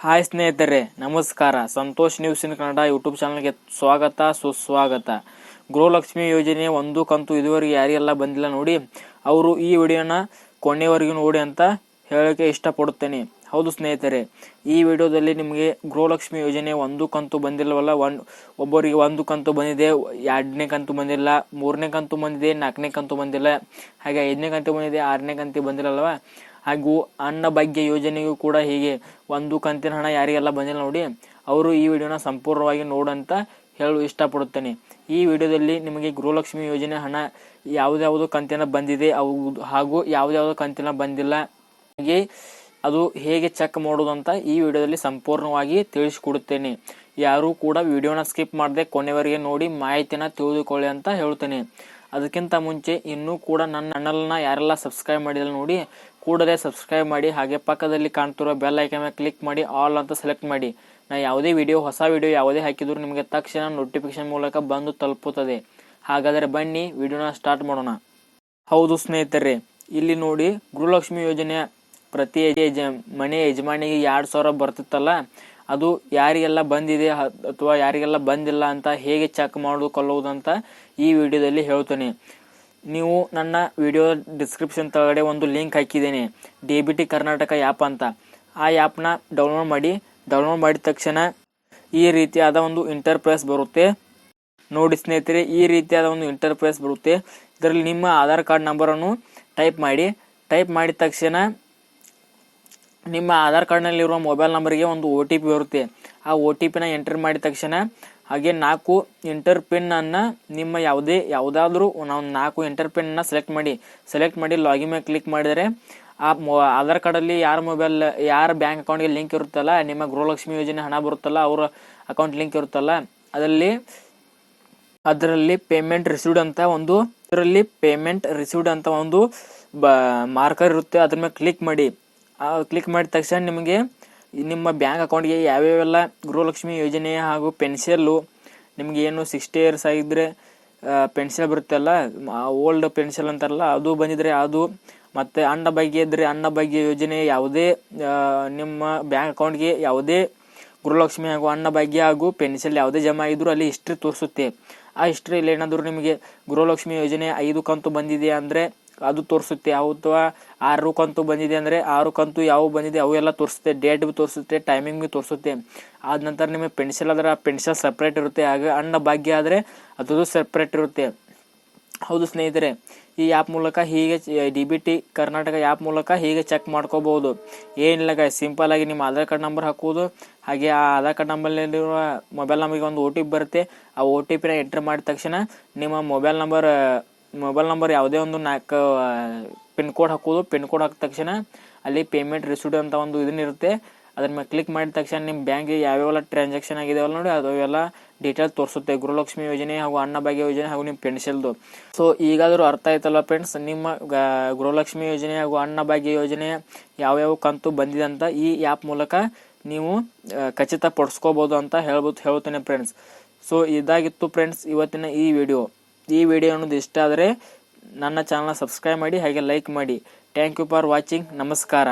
Hi ಸ್ನೇಹಿತರೆ, ನಮಸ್ಕಾರ. Santosh news in Kannada YouTube ಚಾನಲ್ಗೆ ಸ್ವಾಗತ, ಸುಸ್ವಾಗತ. ಗೃಹಲಕ್ಷ್ಮಿ ಯೋಜನೆ ಒಂದು ಕಂತು ಇದುವರೆಗೆ ಯಾರಿಗೆಲ್ಲ ಬಂದಿಲ್ಲ ನೋಡಿ, ಅವರು ಈ ವಿಡಿಯೋನ ಕೊನೆವರೆಗೂ ನೋಡಿ ಅಂತ ಹೇಳಕ್ಕೆ ಇಷ್ಟಪಡುತ್ತೇನೆ. ಹೌದು ಸ್ನೇಹಿತರೆ, ಈ ವಿಡಿಯೋದಲ್ಲಿ ನಿಮಗೆ ಗೃಹಲಕ್ಷ್ಮಿ ಯೋಜನೆ ಒಂದು ಕಂತು ಬಂದಿಲ್ಲವಲ್ಲ, ಒನ್ ಒಬ್ಬರಿಗೆ ಒಂದು ಕಂತು ಬಂದಿದೆ, ಎರಡನೇ ಕಂತು ಬಂದಿಲ್ಲ, ಮೂರನೇ ಕಂತು ಬಂದಿದೆ, ನಾಲ್ಕನೇ ಕಂತು ಬಂದಿಲ್ಲ, ಹಾಗೆ ಐದನೇ ಕಂತು ಬಂದಿದೆ, ಆರನೇ ಕಂತು ಬಂದಿಲ್ಲಲ್ವಾ? ಹಾಗೂ ಅನ್ನ ಭಾಗ್ಯ ಯೋಜನೆಗೂ ಕೂಡ ಹೀಗೆ ಒಂದು ಕಂತಿನ ಹಣ ಯಾರಿಗೆಲ್ಲ ಬಂದಿಲ್ಲ ನೋಡಿ, ಅವರು ಈ ವಿಡಿಯೋನ ಸಂಪೂರ್ಣವಾಗಿ ನೋಡಂತ ಹೇಳಲು ಇಷ್ಟಪಡುತ್ತೇನೆ. ಈ ವಿಡಿಯೋದಲ್ಲಿ ನಿಮಗೆ ಗೃಹಲಕ್ಷ್ಮಿ ಯೋಜನೆ ಹಣ ಯಾವುದ್ಯಾವುದು ಕಂತಿನ ಬಂದಿದೆ, ಅವು ಹಾಗೂ ಯಾವುದ್ಯಾವುದು ಕಂತಿನ ಬಂದಿಲ್ಲ, ಹಾಗೆ ಅದು ಹೇಗೆ ಚೆಕ್ ಮಾಡೋದು ಅಂತ ಈ ವಿಡಿಯೋದಲ್ಲಿ ಸಂಪೂರ್ಣವಾಗಿ ತಿಳಿಸಿಕೊಡುತ್ತೇನೆ. ಯಾರು ಕೂಡ ವಿಡಿಯೋನ ಸ್ಕಿಪ್ ಮಾಡದೆ ಕೊನೆವರೆಗೆ ನೋಡಿ ಮಾಹಿತಿನ ತಿಳಿದುಕೊಳ್ಳಿ ಅಂತ ಹೇಳ್ತೇನೆ ಅದಕ್ಕಿಂತ ಮುಂಚೆ ಇನ್ನೂ ಕೂಡ ನನ್ನ ಚಾನಲ್ನ ಯಾರೆಲ್ಲ ಸಬ್ಸ್ಕ್ರೈಬ್ ಮಾಡಿಲ್ಲ ನೋಡಿ ಕೂಡಲೇ ಸಬ್ಸ್ಕ್ರೈಬ್ ಮಾಡಿ, ಹಾಗೆ ಪಕ್ಕದಲ್ಲಿ ಕಾಣ್ತಿರೋ ಬೆಲ್ ಐಕನ್ ಕ್ಲಿಕ್ ಮಾಡಿ ಆಲ್ ಅಂತ ಸೆಲೆಕ್ಟ್ ಮಾಡಿ. ನಾ ಯಾವುದೇ ವಿಡಿಯೋ ಹೊಸ ವಿಡಿಯೋ ಯಾವುದೇ ಹಾಕಿದ್ರು ನಿಮಗೆ ತಕ್ಷಣ ನೋಟಿಫಿಕೇಶನ್ ಮೂಲಕ ಬಂದು ತಲುಪುತ್ತದೆ. ಹಾಗಾದರೆ ಬನ್ನಿ ವಿಡಿಯೋನ ಸ್ಟಾರ್ಟ್ ಮಾಡೋಣ. ಹೌದು ಸ್ನೇಹಿತರೆ, ಇಲ್ಲಿ ನೋಡಿ ಗೃಹಲಕ್ಷ್ಮಿ ಯೋಜನೆ ಪ್ರತಿ ಯಜ ಮನೆ ಯಜಮಾನಿಗೆ ಎರಡು ಸಾವಿರ ಬರ್ತಿತ್ತಲ್ಲ, ಅದು ಯಾರಿಗೆಲ್ಲ ಬಂದಿದೆ ಅಥವಾ ಯಾರಿಗೆಲ್ಲ ಬಂದಿಲ್ಲ ಅಂತ ಹೇಗೆ ಚೆಕ್ ಮಾಡಿಕೊಳ್ಳುವುದಂತ ಈ ವಿಡಿಯೋದಲ್ಲಿ ಹೇಳ್ತೇನೆ. ನೀವು ನನ್ನ ವಿಡಿಯೋ ಡಿಸ್ಕ್ರಿಪ್ಷನ್ ತಳಗಡೆ ಒಂದು ಲಿಂಕ್ ಹಾಕಿದ್ದೇನೆ. D B T Karnataka app ಅಂತ. ಆ ಆ್ಯಪ್ನ ಡೌನ್ಲೋಡ್ ಮಾಡಿ ಡೌನ್ಲೋಡ್ ಮಾಡಿದ ತಕ್ಷಣ ಈ ರೀತಿಯಾದ ಒಂದು ಇಂಟರ್ಪ್ರೈಸ್ ಬರುತ್ತೆ. ನೋಡಿ ಸ್ನೇಹಿತರೆ, ಈ ರೀತಿಯಾದ ಒಂದು ಇಂಟರ್ಪ್ರೈಸ್ ಬರುತ್ತೆ. ಇದರಲ್ಲಿ ನಿಮ್ಮ ಆಧಾರ್ ಕಾರ್ಡ್ ನಂಬರನ್ನು ಟೈಪ್ ಮಾಡಿ. ಟೈಪ್ ಮಾಡಿದ ತಕ್ಷಣ ನಿಮ್ಮ ಆಧಾರ್ ಕಾರ್ಡ್ನಲ್ಲಿರುವ ಮೊಬೈಲ್ ನಂಬರ್ಗೆ ಒಂದು ಒ ಟಿ ಪಿ ಬರುತ್ತೆ. ಆ ಒ ಟಿ ಪಿನ ಎಂಟರ್ ಮಾಡಿದ ತಕ್ಷಣ ಹಾಗೆ ನಾಲ್ಕು ಇಂಟರ್ ಪಿನ್ ಅನ್ನ ನಿಮ್ಮ ಯಾವುದೇ, ಯಾವುದಾದ್ರೂ ನಾವು ನಾಲ್ಕು ಇಂಟರ್ ಅನ್ನ ಸೆಲೆಕ್ಟ್ ಮಾಡಿ ಸೆಲೆಕ್ಟ್ ಮಾಡಿ ಲಾಗಿನ್ ಮೇಲೆ ಕ್ಲಿಕ್ ಮಾಡಿದರೆ ಆ ಆಧಾರ್ ಕಾರ್ಡಲ್ಲಿ ಯಾರ ಮೊಬೈಲ್ ಯಾರ ಬ್ಯಾಂಕ್ ಅಕೌಂಟ್ಗೆ ಲಿಂಕ್ ಇರುತ್ತಲ್ಲ, ನಿಮ್ಮ ಗೃಹಲಕ್ಷ್ಮಿ ಯೋಜನೆ ಹಣ ಬರುತ್ತಲ್ಲ, ಅವರ ಅಕೌಂಟ್ ಲಿಂಕ್ ಇರುತ್ತಲ್ಲ, ಅದರಲ್ಲಿ ಅದರಲ್ಲಿ ಪೇಮೆಂಟ್ ರಿಸೀವ್ಡ್ ಅಂತ ಒಂದು ಇದರಲ್ಲಿ ಪೇಮೆಂಟ್ ರಿಸೀವ್ಡ್ ಅಂತ ಒಂದು ಮಾರ್ಕರ್ ಇರುತ್ತೆ, ಅದ್ರ ಮೇಲೆ ಕ್ಲಿಕ್ ಮಾಡಿ. ಕ್ಲಿಕ್ ಮಾಡಿದ ತಕ್ಷಣ ನಿಮಗೆ ನಿಮ್ಮ ಬ್ಯಾಂಕ್ ಅಕೌಂಟ್ಗೆ ಯಾವ್ಯಾವೆಲ್ಲ ಗೃಹಲಕ್ಷ್ಮಿ ಯೋಜನೆ ಹಾಗೂ ಪೆನ್ಷಲ್ಲು ನಿಮಗೆ ಏನು ಸಿಕ್ಸ್ಟಿ ಇಯರ್ಸ್ ಆಗಿದ್ದರೆ ಪೆನ್ಷನ್ ಬರುತ್ತಲ್ಲ ಓಲ್ಡ್ ಪೆನ್ಷನ್ ಅಂತಾರಲ್ಲ, ಅದು ಬಂದಿದ್ರೆ ಅದು. ಮತ್ತು ಅಣ್ಣ ಭಾಗ್ಯ ಇದ್ದರೆ ಅಣ್ಣ ಭಾಗ್ಯ ಯೋಜನೆ, ಯಾವುದೇ ನಿಮ್ಮ ಬ್ಯಾಂಕ್ ಅಕೌಂಟ್ಗೆ ಯಾವುದೇ ಗೃಹಲಕ್ಷ್ಮಿ ಹಾಗೂ ಅಣ್ಣ ಭಾಗ್ಯ ಹಾಗೂ ಪೆನ್ಷನ್ ಯಾವುದೇ ಜಮಾ ಆಗಿದ್ರು ಅಲ್ಲಿ ಹಿಸ್ಟ್ರಿ ತೋರಿಸುತ್ತೆ. ಆ ಹಿಸ್ಟ್ರಿಯಲ್ಲಿ ಏನಾದರೂ ನಿಮಗೆ ಗೃಹಲಕ್ಷ್ಮಿ ಯೋಜನೆ ಐದು ಕಂತು ಬಂದಿದೆ ಅಂದ್ರೆ ಅದು ತೋರಿಸುತ್ತೆ ಅಥವಾ ಆರು ಕಂತು ಬಂದಿದೆ ಅಂದರೆ ಆರು ಕಂತು ಯಾವ ಬಂದಿದೆ ಅವೆಲ್ಲ ತೋರಿಸುತ್ತೆ ಡೇಟ್ ಬಿ ತೋರಿಸುತ್ತೆ ಟೈಮಿಂಗ್ ಬಿ ತೋರಿಸುತ್ತೆ. ಆದ ನಂತರ ನಿಮಗೆ ಪೆನ್ಸಿಲ್ ಆದ್ರೆ ಆ ಪೆನ್ಷನ್ ಸಪ್ರೇಟ್ ಇರುತ್ತೆ ಆಗ ಅಣ್ಣ ಭಾಗ್ಯ ಆದರೆ ಅದು ಸಪ್ರೇಟ್ ಇರುತ್ತೆ. ಹೌದು ಸ್ನೇಹಿತರೆ, ಈ ಆ್ಯಪ್ ಮೂಲಕ ಹೀಗೆ D B T Karnataka app ಮೂಲಕ ಹೀಗೆ ಚೆಕ್ ಮಾಡ್ಕೋಬಹುದು. ಏನಿಲ್ಲ ಗಾಯ ಸಿಂಪಲ್ ಆಗಿ ನಿಮ್ಮ ಆಧಾರ್ ಕಾರ್ಡ್ ನಂಬರ್ ಹಾಕುವುದು ಹಾಗೆ ಆ ಆಧಾರ್ ಕಾರ್ಡ್ ನಂಬರ್ನಲ್ಲಿರುವ ಮೊಬೈಲ್ ನಂಬರ್ಗೆ ಒಂದು ಒ ಟಿ ಪಿ ಬರುತ್ತೆ. ಆ ಒ ಟಿ ಪಿನ ಎಂಟ್ರ್ ಮಾಡಿದ ತಕ್ಷಣ ನಿಮ್ಮ ಮೊಬೈಲ್ ನಂಬರ್ ಮೊಬೈಲ್ ನಂಬರ್ ಯಾವುದೇ ಒಂದು ನಾಲ್ಕು ಪಿನ್ ಕೋಡ್ ಹಾಕೋದು, ಪಿನ್ ಕೋಡ್ ಹಾಕಿದ ತಕ್ಷಣ ಅಲ್ಲಿ ಪೇಮೆಂಟ್ ರಿಸೀವ್ಡ್ ಅಂತ ಒಂದು ಇದನ್ನಿರುತ್ತೆ ಅದ್ರ ಮೇಲೆ ಕ್ಲಿಕ್ ಮಾಡಿದ ತಕ್ಷಣ ನಿಮ್ಮ ಬ್ಯಾಂಕಿಗೆ ಯಾವ್ಯಾವೆಲ್ಲ ಟ್ರಾನ್ಸಾಕ್ಷನ್ ಆಗಿದಾವಲ್ಲ ನೋಡಿ ಅದು ಅವೆಲ್ಲ ಡೀಟೇಲ್ ತೋರಿಸುತ್ತೆ. ಗೃಹಲಕ್ಷ್ಮಿ ಯೋಜನೆ ಹಾಗೂ ಅನ್ನಭಾಗ್ಯ ಯೋಜನೆ ಹಾಗೂ ನಿಮ್ಮ ಪೆನ್ಷನ್ದು ಸೊ ಈಗಾದರೂ ಅರ್ಥ ಆಯ್ತಲ್ಲ ಫ್ರೆಂಡ್ಸ್ ನಿಮ್ಮ ಗೃಹಲಕ್ಷ್ಮಿ ಯೋಜನೆ ಹಾಗೂ ಅನ್ನಭಾಗ್ಯ ಯೋಜನೆ ಯಾವ್ಯಾವ ಕಂತು ಬಂದಿದೆ ಅಂತ ಈ ಆ್ಯಪ್ ಮೂಲಕ ನೀವು ಖಚಿತ ಪಡಿಸ್ಕೋಬೋದು ಅಂತ ಹೇಳ್ಬೋದು ಹೇಳ್ತೇನೆ ಫ್ರೆಂಡ್ಸ್ ಸೊ ಇದಾಗಿತ್ತು ಫ್ರೆಂಡ್ಸ್ ಇವತ್ತಿನ ಈ ವಿಡಿಯೋ ಈ ವಿಡಿಯೋ ಅನ್ನೋದು ಇಷ್ಟ ಆದರೆ ನನ್ನ ಚಾನಲ್ನ ಸಬ್ಸ್ಕ್ರೈಬ್ ಮಾಡಿ, ಹಾಗೆ ಲೈಕ್ ಮಾಡಿ. ಥ್ಯಾಂಕ್ ಯು ಫಾರ್ ವಾಚಿಂಗ್ ನಮಸ್ಕಾರ.